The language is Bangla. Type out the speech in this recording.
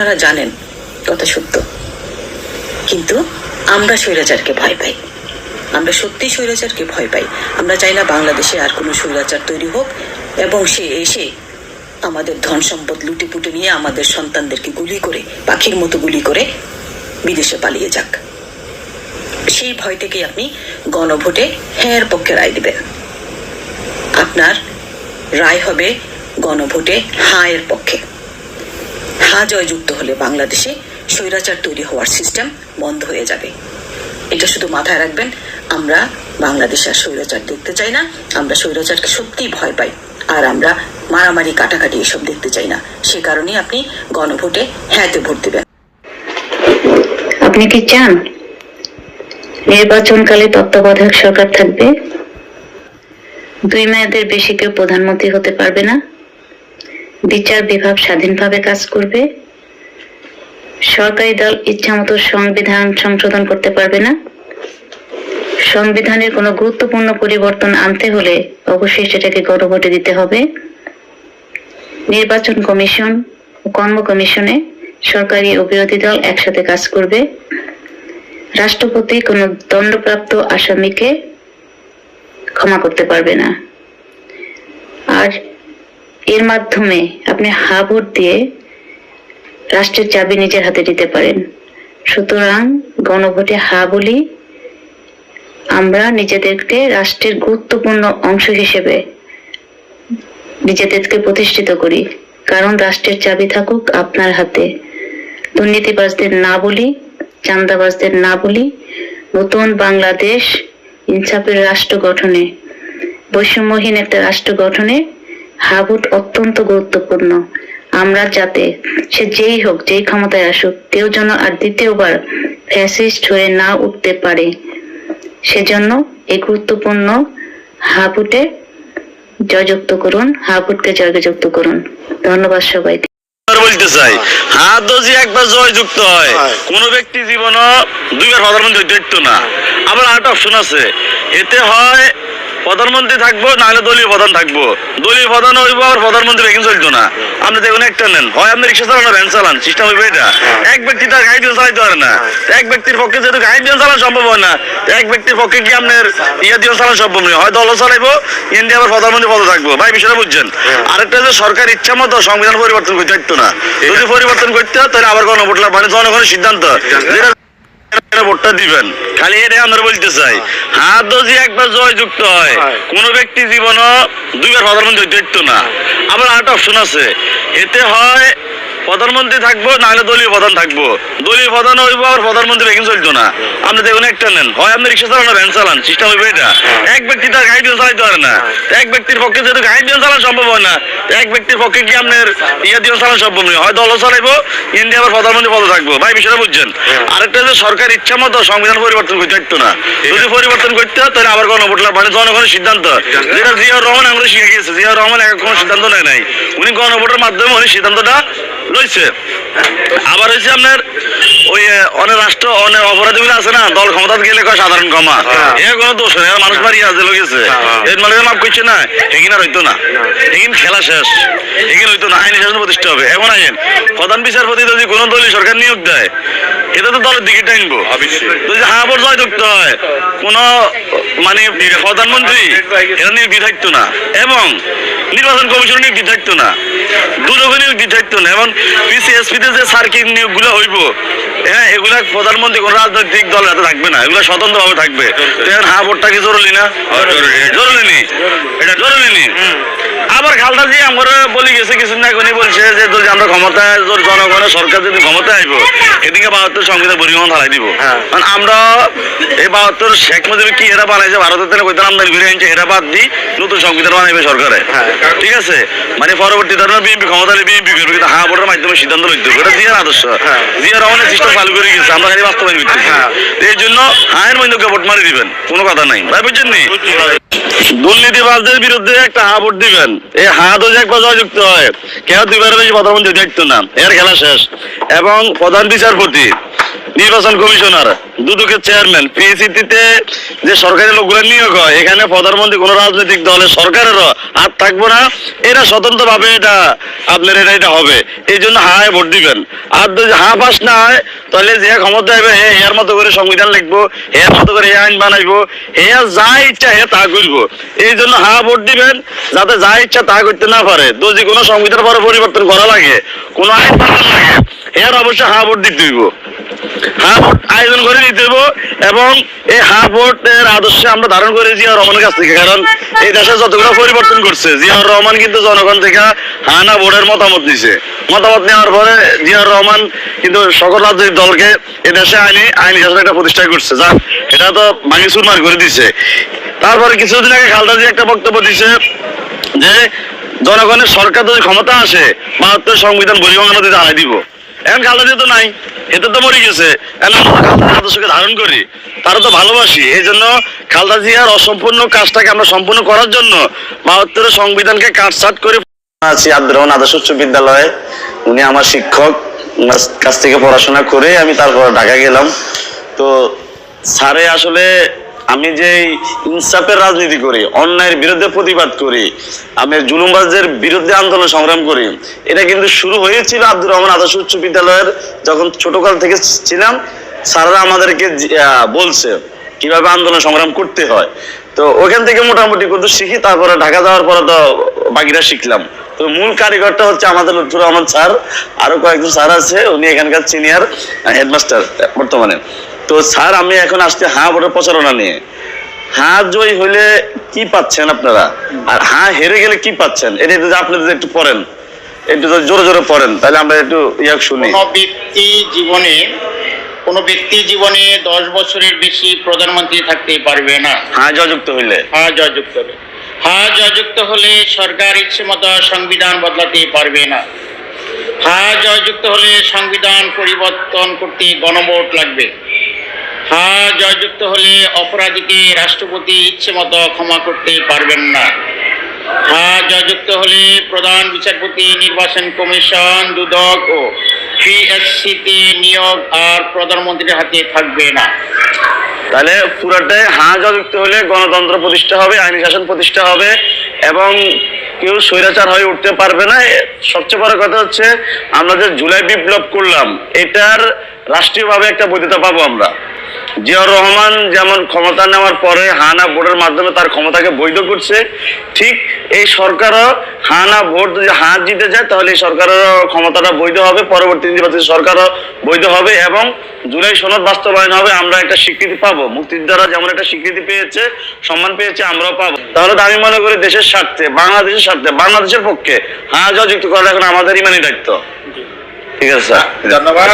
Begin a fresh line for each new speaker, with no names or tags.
আপনারা জানেন, কথা সত্য। কিন্তু আমরা স্বৈরাচারকে ভয় পাই। আমরা সত্যি স্বৈরাচারকে ভয় পাই। আমরা চাই না বাংলাদেশে আর কোনো স্বৈরাচার তৈরি হোক এবং সে এসে আমাদের ধন সম্পদ লুটে পুটে নিয়ে আমাদের সন্তানদেরকে গুলি করে, পাখির মতো গুলি করে বিদেশে পালিয়ে যাক। সেই ভয় থেকে আপনি গণভোটে হ্যাঁ পক্ষে রায় দিবেন। আপনার রায় হবে গণভোটে হা এর পক্ষে। হা জয়যুক্ত হলে বাংলাদেশে স্বৈরাচার তৈরি হওয়ার সিস্টেম বন্ধ হয়ে যাবে। এটা শুধু মাথায় রাখবেন, আমরা বাংলাদেশে আর স্বৈরাচার দেখতে চাই না, আমরা স্বৈরাচারকে সত্যিই ভয় পাই, আর আমরা মারামারি, কাটাকাটি এসব দেখতে চাই না। সে কারণেই আপনি গণভোটে হ্যাঁতে ভোট দেবেন।
আপনি কি চান নির্বাচনকালে তত্ত্বাবধায়ক সরকার থাকবে? দুই মেয়াদের বেশি কেউ প্রধানমন্ত্রী হতে পারবে না? বিচার বিভাগ স্বাধীনভাবে কাজ করবে। সরকারি দল ইচ্ছামতো সংবিধান সংশোধন করতে পারবে না। সংবিধানের কোনো গুরুত্বপূর্ণ পরিবর্তন আনতে হলে অবশ্যই সেটাকে গণভোটে দিতে হবে। নির্বাচন কমিশন ও কর্ম কমিশনে সরকারি ও বিরোধী দল একসাথে কাজ করবে। রাষ্ট্রপতি কোনো দণ্ডপ্রাপ্ত আসামিকে ক্ষমা করতে পারবে না। আর এর মাধ্যমে আপনি হা ভোট দিয়ে রাষ্ট্রের চাবি নিজের হাতে দিতে পারেন। সুতরাং গণভোটে হা বলি আমরা নিজেদেরকে রাষ্ট্রের গুরুত্বপূর্ণ অংশ হিসেবে নিজেদেরকে প্রতিষ্ঠিত করি। কারণ রাষ্ট্রের চাবি থাকুক আপনার হাতে। দুর্নীতিবাজদের না বলি চান্দাবাজদের না বলি, নতুন বাংলাদেশ ইনসাফের রাষ্ট্র গঠনে, বৈষম্যহীন একটা রাষ্ট্র গঠনে হাবুট অত্যন্ত গুরুত্বপূর্ণ। আমরা যাতে সে যেই হোক যেই ক্ষমতায় আসুক কেউ যেন আর দ্বিতীয়বার ফ্যাসিস্ট হয়ে না উঠতে পারে। সেজন্য এই গুরুত্বপূর্ণ হাবুটে জয়যুক্ত করুন হাবুটকে জয়যুক্ত করুন। ধন্যবাদ সবাইকে।
আর বলতে চাই হাত যদি একবার জয় যুক্ত হয়। কোন ব্যক্তি জীবন দুইবার প্রধানমন্ত্রী হইতো না। আবার আরেকটা অপশন আছে এতে হয় প্রধানমন্ত্রী থাকব নাহলে দলীয় প্রধান থাকব। দলীয় প্রধান হইবো আবার প্রধানমন্ত্রী ভ্যাকেন্সি চলতো না। আপনি দেখুন একটা নেন। হয় আপনি রিক্সা চালান ভ্যান চালান সিস্টেম হইবে এটা এক ব্যক্তি তার গাড়ি দিয়ে চালাইতে পারে না। এক ব্যক্তির পক্ষে যেহেতু গাড়ি দিয়ে চালানো সম্ভব হয় না এক ব্যক্তির পক্ষে কি আপনার ইয়ে দিয়ে চালানো সম্ভব নয়? হয় দল চালাইবো ইন্ডিয়া আবার প্রধানমন্ত্রী পদে থাকব। ভাই বিষয়টা বুঝছেন? আরেকটা যে সরকার ইচ্ছা মতো সংবিধান পরিবর্তন করতে পারতো না। যদি পরিবর্তন করতে হয় তাহলে আবার গণভোট লাগবে মানে জনগণের সিদ্ধান্ত। যেটা ভোটটা দিবেন। খালি এটাই আমরা বলতে চাই। হাত যদি একবার জয় যুক্ত হয়। কোন ব্যক্তি জীবন দুইবার প্রধানমন্ত্রী দেখতো না। আবার আরেকটা অপশন আছে। এতে হয় প্রধানমন্ত্রী থাকব নাহলে দলীয় প্রধান থাকব। দলীয় প্রধান হইবো আবার প্রধানমন্ত্রী ভ্যাকেন্সি চলতো না। আপনি দেখুন একটা নেন। হয় আপনি রিক্সা চালান ভ্যান চালান সিস্টেম হইবে এটা। এক ব্যক্তি তার গাড়ি দিয়ে চালাইতে পারে না। এক ব্যক্তির পক্ষে যেহেতু গাড়ি দিয়ে চালানো সম্ভব হয় না এক ব্যক্তির পক্ষে কি আপনার ইয়ে দিয়ে চালানো সম্ভব নয়? হয় দল চালাইবো ইন্ডিয়া আবার প্রধানমন্ত্রী পদে থাকব। ভাই বিষয়টা বুঝছেন? আরেকটা যে সরকার ইচ্ছা মতো সংবিধান পরিবর্তন করতে পারতো না। যদি পরিবর্তন করতে হয় তাহলে আবার গণভোট লাগবে মানে জনগণের সিদ্ধান্ত। যেটা জিয়াউর রহমান আমাদের শিখে গিয়েছে। জিয়াউর রহমান এক কোনো সিদ্ধান্ত নেয় নাই। উনি গণভোটের মাধ্যমে উনি সিদ্ধান্তটা লইছে আবার হয়েছে আপনার ওই অনেক রাষ্ট্র অনেক অপরাধীগুলো আছে না দল ক্ষমতা গেলে কয় সাধারণ ক্ষমা? এ কোনো দোষ নেই মানুষ মারি আছে লোকেছে এর মানে মাফ করছে না এগিন আর হইতো না। এগিন খেলা শেষ। এগিন হইতো না আইনি শাসন প্রতিষ্ঠা হবে। এমন আইন প্রধান বিচারপতি যদি কোনো দলই সরকার নিয়োগ দেয় এটা তো দলের দিকে টাইনবো যদি জয় যুক্ত হয় কোন মানে প্রধানমন্ত্রী এটা দিতে থাকতো না। এবং নির্বাচন কমিশন দিতে থাকতো না। দুদক দিতে থাকতো না। এবং পিসিএসপি তে যে সার্কিট নিয়োগগুলো হইব হ্যাঁ এগুলা প্রধানমন্ত্রী কোন রাজনৈতিক দল হাতে থাকবে না। এগুলো স্বতন্ত্র ভাবে থাকবে হা ভোটটা কি জরুরি না? জরুরি। নি? এটা জরুরি নি? আবার খালদা জি আমরা বলি গেছে কিছু না কোনি বলছে যে যদি আমরা ক্ষমতায় যদি জনগণের সরকার যদি ক্ষমতায় আইব এদিকে বাহাত্তর সংবিধান পরিমাণ হারাই দিব। কারণ আমরা এই বাহাত্তর শেখ মুজিব কি এরা বানাইছে ভারতের থেকে কইতে আমদানি করে আনছে এরা বাদ দি নতুন সংবিধান বানাইবে সরকারে। ঠিক আছে? মানে পরবর্তী ধরনের বিএনপি ক্ষমতা হলে বিএনপি করবে কিন্তু হা ভোটের মাধ্যমে সিদ্ধান্ত লইতে হবে। এটা জিয়ার আদর্শ। জিয়ার রহমানের সিস্টেম চালু করে গেছে আমরা খালি বাস্তবায়ন করতেছি। তো এই জন্য হায়ের মধ্যে ভোট মারি দিবেন কোনো কথা নাই। ভাই বুঝছেন নি? দুর্নীতিবাজদের বিরুদ্ধে একটা হা দিবেন। এই হা যে একবার জয়যুক্ত হয়। কেউ দুইবারের বেশি প্রধানমন্ত্রী দেখতো না। এর খেলা শেষ। এবং প্রধান বিচারপতি নির্বাচন কমিশনার, দুদকের চেয়ারম্যান পিএসিতে যে সরকারি লোকগুলো নিয়োগ হয়, এখানে প্রধানমন্ত্রী কোন রাজনৈতিক দলের সরকারেরও হাত থাকব না। এরা স্বতন্ত্র ভাবে এটা আপনার এটা এটা হবে। এই জন্য হায় ভোট দিবেন। আর যদি হা পাস না হয়, তাহলে যে ক্ষমতা হবে হে এর মতো করে সংবিধান লিখব এর মতো করে হে আইন বানাইবো, হে যা ইচ্ছা হে তা করব। এই জন্য হা ভোট দিবেন, যাতে যা ইচ্ছা তা করতে না পারে। যদি কোনো সংবিধান পরে পরিবর্তন করা লাগে, কোনো আইন লাগে এর অবশ্যই হা ভোট দিতে হইব। হা ভোট আয়োজন করে এবং এই হা ভোটের আদর্শে আমরা ধারণ করে জিয়াউর রহমানের কাছ থেকে, কারণ এই দেশে যতগুলো পরিবর্তন করছে রহমান কিন্তু জনগণ থেকে হা না ভোটের মতামত নিছে মতামত নেওয়ার পরে রহমান কিন্তু সকল রাজনৈতিক দলকে দেশে আইনি আইনি শাসন একটা প্রতিষ্ঠা করছে। যা এটা তো ভাঙি করে দিছে। তারপরে কিছুদিন আগে খালদা জি একটা বক্তব্য দিছে যে জনগণের সরকার যদি ক্ষমতা আসে, বাহাত্তর সংবিধান বহির্ভঙ্গনা দিতে দিব। এখন খালদা জি তো নাই। এতে তো মরে গেছে। আদর্শকে ধারণ করি, তারা তো ভালোবাসি। এই জন্য খালদা জিয়ার অসম্পূর্ণ কাজটাকে আমরা সম্পূর্ণ করার জন্য বাহাত্তরের সংবিধানকে কাটছাট করে আছি আব্দুর আদর্শ উচ্চ বিদ্যালয়ে। উনি আমার শিক্ষক কাছ থেকে পড়াশোনা করে আমি তারপর ঢাকা গেলাম। তো স্যারে আসলে আমি যে ইনসাফের রাজনীতি করি, অন্যায়ের বিরুদ্ধে প্রতিবাদ করি, আমি জুলুমবাজদের বিরুদ্ধে আন্দোলন সংগ্রাম করি, এটা কিন্তু শুরু হয়েছিল আব্দুর রহমান আদর্শ উচ্চ বিদ্যালয়ের যখন ছোটকাল থেকে ছিলাম, স্যাররা আমাদেরকে বলছে কীভাবে আন্দোলন সংগ্রাম করতে হয়। তো ওখান থেকে মোটামুটি কিন্তু শিখি, তারপরে ঢাকা যাওয়ার পরে তো বাকিটা শিখলাম। তো মূল কারিগরটা হচ্ছে আমাদের লুৎফুর রহমান স্যার, আরও কয়েকজন স্যার আছে, উনি এখানকার সিনিয়র হেডমাস্টার বর্তমানে। তো স্যার আমি এখন আসতে হা ভোটের প্রচারণা নিয়ে। হা জয় হইলে কি পাচ্ছেন আপনারা? আর হ্যাঁ হেরে গেলে কি পাচ্ছেন? এটা যদি আপনি একটু পড়েন একটু জোরে জোরে পড়েন তাহলে আমরা একটু ইয়া শুনি।
কোনো ব্যক্তি জীবনে কোনো ব্যক্তি জীবনে দশ বছরের বেশি প্রধানমন্ত্রী থাকতে পারবে না।
হ্যাঁ জয়যুক্ত হইলে।
হ্যাঁ জয়যুক্ত হলে। হ্যাঁ জয়যুক্ত হলে সরকার ইচ্ছে মতো সংবিধান বদলাতে পারবে না। হা জয়যুক্ত হলে সংবিধান পরিবর্তন করতে গণভোট লাগবে। হ্যাঁ জয়যুক্ত হলে অপরাধীকে রাষ্ট্রপতি ইচ্ছে মতো ক্ষমা করতে পারবেন না। হ্যাঁ জয়যুক্ত হলে প্রধান বিচারপতি, নির্বাচন কমিশন, দুদক ও পিএসসিতে নিয়োগ আর প্রধানমন্ত্রীর হাতে থাকবে না।
তাহলে পুরাটাই হাঁ যুক্ত হলে গণতন্ত্র প্রতিষ্ঠা হবে, আইনি শাসন প্রতিষ্ঠা হবে এবং কেউ স্বৈরাচার হয়ে উঠতে পারবে না। সবচেয়ে বড় কথা হচ্ছে, আমরা যে জুলাই বিপ্লব করলাম, এটার রাষ্ট্রীয়ভাবে একটা বৈধতা পাবো আমরা। জিয়াউর রহমান যেমন ক্ষমতা নেওয়ার পরে হানা ভোটের মাধ্যমে তার ক্ষমতাকে বৈধ করছে ঠিক এই সরকারও হানা ভোট যদি হাত জিতে যায় তাহলে এই সরকারেরও ক্ষমতাটা বৈধ হবে পরবর্তী নির্বাচনে সরকারও বৈধ হবে এবং জুলাই সনদ বাস্তবায়ন হবে আমরা একটা স্বীকৃতি পাবো। মুক্তিযোদ্ধারা যেমন একটা স্বীকৃতি পেয়েছে সম্মান পেয়েছে আমরাও পাবো। তাহলে তো আমি মনে করি দেশের স্বার্থে বাংলাদেশের স্বার্থে বাংলাদেশের পক্ষে হ্যাঁ যুক্ত করা এখন আমাদের ইমানই দায়িত্ব। ঠিক আছে স্যার।
ধন্যবাদ।